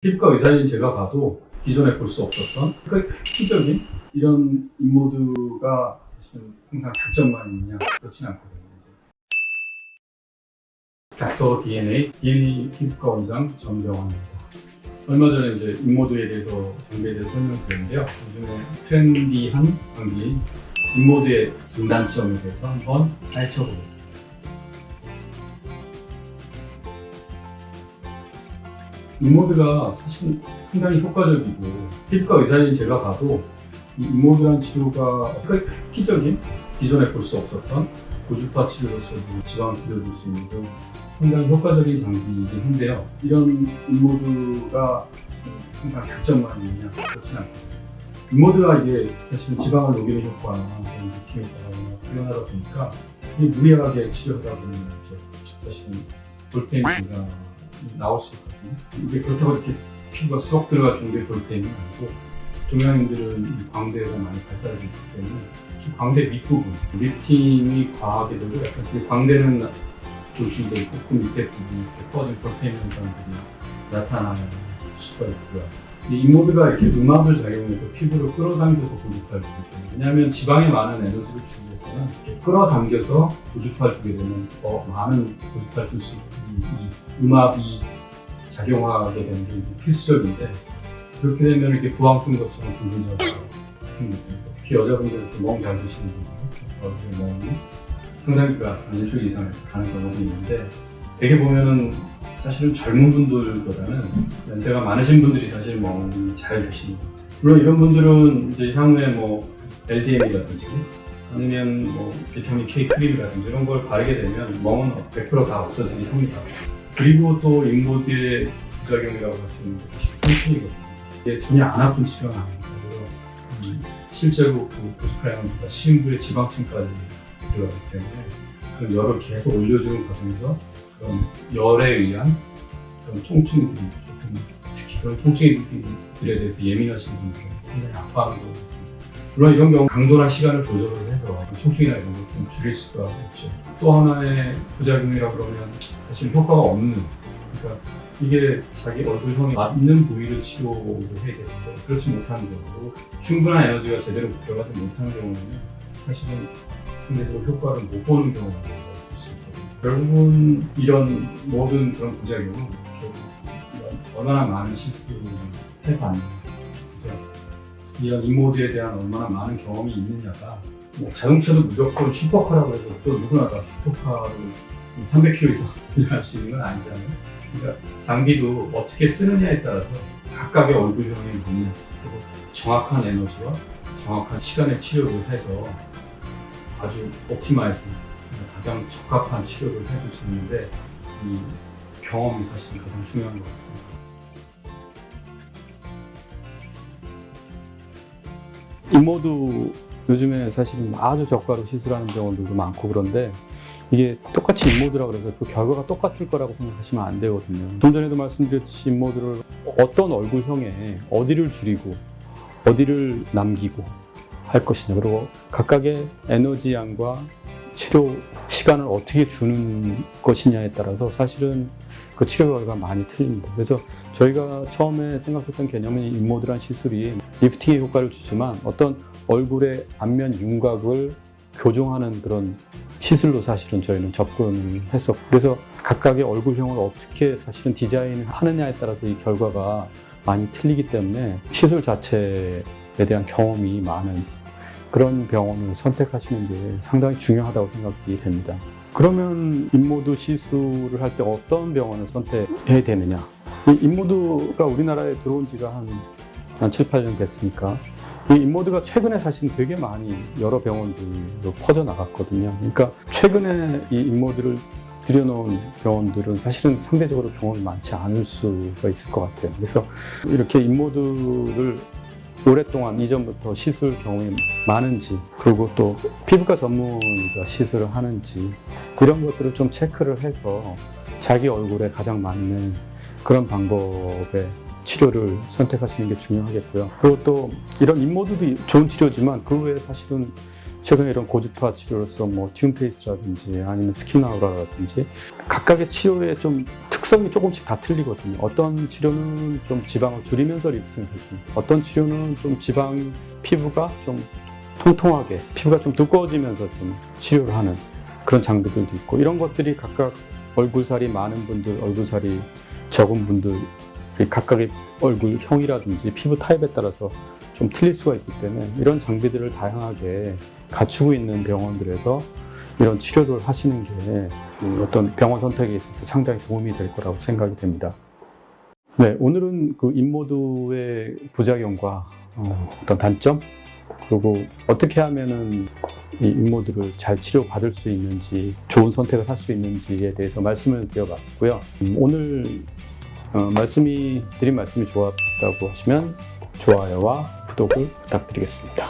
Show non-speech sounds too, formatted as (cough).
피부과 의사인 제가 봐도 기존에 볼 수 없었던 그러니까 획기적인 이런 인모드가 항상 장점만 있느냐 그렇진 않거든요. 닥터 DNA, DNA 피부과 원장 전병환입니다. 얼마 전에 이제 인모드에 대해서 장비에 대해서 설명드렸는데요. 요즘에 트렌디한 장비인 인모드의 장단점에 대해서 한번 파헤쳐보겠습니다. 인모드가 사실 상당히 효과적이고 피부과 의사인 제가 봐도 이 인모드란 치료가 획기적인 기존에 볼 수 없었던 고주파 치료로서도 지방을 줄여줄 수 있는 등 상당히 효과적인 장비이긴 한데요. 이런 인모드가 항상 장점만 있느냐 그렇진 않거든요. 인모드가 이게 사실은 지방을 녹이는 효과나 효과가 뛰어나다 보니까 이 무리하게 치료하다 보면 이제 사실은 증상이 나올 수 있거든요. 이게 그렇다고 이렇게 피부가 쏙 들어갈 정도의 볼펜이 아니고 동양인들은 이 광대가 많이 발달되어 있기 때문에 특히 광대 밑부분 리프팅이 과하게 되고 약간 그 광대는 조직이 있고 그 밑에 부분이 이렇게 퍼진 볼펜 현상들이 나타나는 수가 있고요. 이 인모드가 이렇게 음압을 작용해서 피부를 끌어당겨서 때문에 왜냐하면 지방에 많은 에너지를 주기 이렇게 끌어당겨서 고주파를 주게 되면 더 많은 고주파를 줄 수 있는 이 음압이 작용하게 되는 게 필수적인데 그렇게 되면 이렇게 부항픈 것처럼 붉은 자가 생깁니다. 특히 여자분들 멍잘 드시는 분들 멍이 상당히 그 일주일 이상 가는 경우도 있는데 되게 보면은 사실은 젊은 분들보다는 연세가 많으신 분들이 사실 멍이 잘 드시는. 물론 이런 분들은 이제 향후에 뭐 LDN이라든지 아니면 뭐 비타민 K 크림이라든지 이런 걸 바르게 되면 멍은 100%다 없어지긴 합니다. 그리고 또 인모드의 부작용이라고 할 수 있는 게 사실 통증이거든요. 이게 전혀 안 아픈 치료는 아닙니다. 음, 실제로 그 보스카양보다 심부의 지방층까지 들어가기 때문에 그 열을 계속 올려주는 과정에서 그런 열에 의한 그런 통증들이 조금 특히 그런 통증들에 대해서 예민하신 분들은 상당히 아파하는 경우가 있습니다. 물론 이런 경우 강도나 시간을 조절을 해서 통증이나 이런 걸 좀 줄일 수가 있죠. 또 하나의 부작용이라 그러면 사실 효과가 없는 그러니까 이게 자기 얼굴형에 맞는 부위를 치료를 해야 되는데 그렇지 못하는 경우 충분한 에너지가 제대로 들어가지 못하는 경우는 사실은 상대적으로 효과를 못 보는 경우가 있을 수 있거든요. 결국은 이런 모든 그런 부작용은 얼마나 많은 시술을 해봤는지 이런 인모드에 대한 얼마나 많은 경험이 있느냐가 뭐 자동차도 무조건 슈퍼카라고 해서 또 누구나 다 슈퍼카를 300km 이상 (laughs) 운전할 수 있는 건 아니잖아요. 그러니까 장비도 어떻게 쓰느냐에 따라서 각각의 얼굴형에 맞는 그리고 정확한 에너지와 정확한 시간의 치료를 해서 아주 옵티마이즈 가장 적합한 치료를 해줄 수 있는데 이 경험이 사실 가장 중요한 것 같습니다. 인모드 요즘에 사실은 아주 저가로 시술하는 병원들도 많고 그런데 이게 똑같이 인모드라 그래서 그 결과가 똑같을 거라고 생각하시면 안 되거든요. 좀 전에도 말씀드렸듯이 인모드를 어떤 얼굴형에 어디를 줄이고 어디를 남기고 할 것이냐 그리고 각각의 에너지 양과 치료 시간을 어떻게 주는 것이냐에 따라서 사실은 그 치료 결과가 많이 틀립니다. 그래서 저희가 처음에 생각했던 개념은 이 인모드란 시술이 리프팅의 효과를 주지만 어떤 얼굴의 안면 윤곽을 교정하는 그런 시술로 사실은 저희는 접근을 했었고 그래서 각각의 얼굴형을 어떻게 사실은 디자인하느냐에 따라서 이 결과가 많이 틀리기 때문에 시술 자체에 대한 경험이 많은 그런 병원을 선택하시는 게 상당히 중요하다고 생각이 됩니다. 그러면 인모드 시술을 할 때 어떤 병원을 선택해야 되느냐? 이 인모드가 우리나라에 들어온 지가 한, 한 7, 8년 됐으니까 이 인모드가 최근에 사실 되게 많이 여러 병원들로 퍼져나갔거든요. 그러니까 최근에 이 인모드를 들여놓은 병원들은 사실은 상대적으로 경험이 많지 않을 수가 있을 것 같아요. 그래서 이렇게 인모드를 오랫동안 이전부터 시술 경험이 많은지 그리고 또 피부과 전문의가 시술을 하는지 이런 것들을 좀 체크를 해서 자기 얼굴에 가장 맞는 그런 방법의 치료를 선택하시는 게 중요하겠고요. 그리고 또 이런 인모드도 좋은 치료지만 그 외에 사실은 최근에 이런 고주파 치료로서 뭐 튠페이스라든지 아니면 스키나우라라든지 각각의 치료의 좀 특성이 조금씩 다 틀리거든요. 어떤 치료는 좀 지방을 줄이면서 리프팅을 해주고 어떤 치료는 좀 지방 피부가 좀 통통하게 피부가 좀 두꺼워지면서 좀 치료를 하는 그런 장비들도 있고 이런 것들이 각각 얼굴살이 많은 분들, 얼굴살이 적은 분들이 각각의 얼굴형이라든지 피부 타입에 따라서 좀 틀릴 수가 있기 때문에 이런 장비들을 다양하게 갖추고 있는 병원들에서 이런 치료를 하시는 게 음, 어떤 병원 선택에 있어서 상당히 도움이 될 거라고 생각이 됩니다. 네, 오늘은 그 인모드의 부작용과 어, 어떤 단점 그리고 어떻게 하면은 이 인모드를 잘 치료받을 수 있는지 좋은 선택을 할 수 있는지에 대해서 말씀을 드려봤고요. 음, 오늘 어, 말씀이 드린 말씀이 좋았다고 하시면 좋아요와 구독을 부탁드리겠습니다.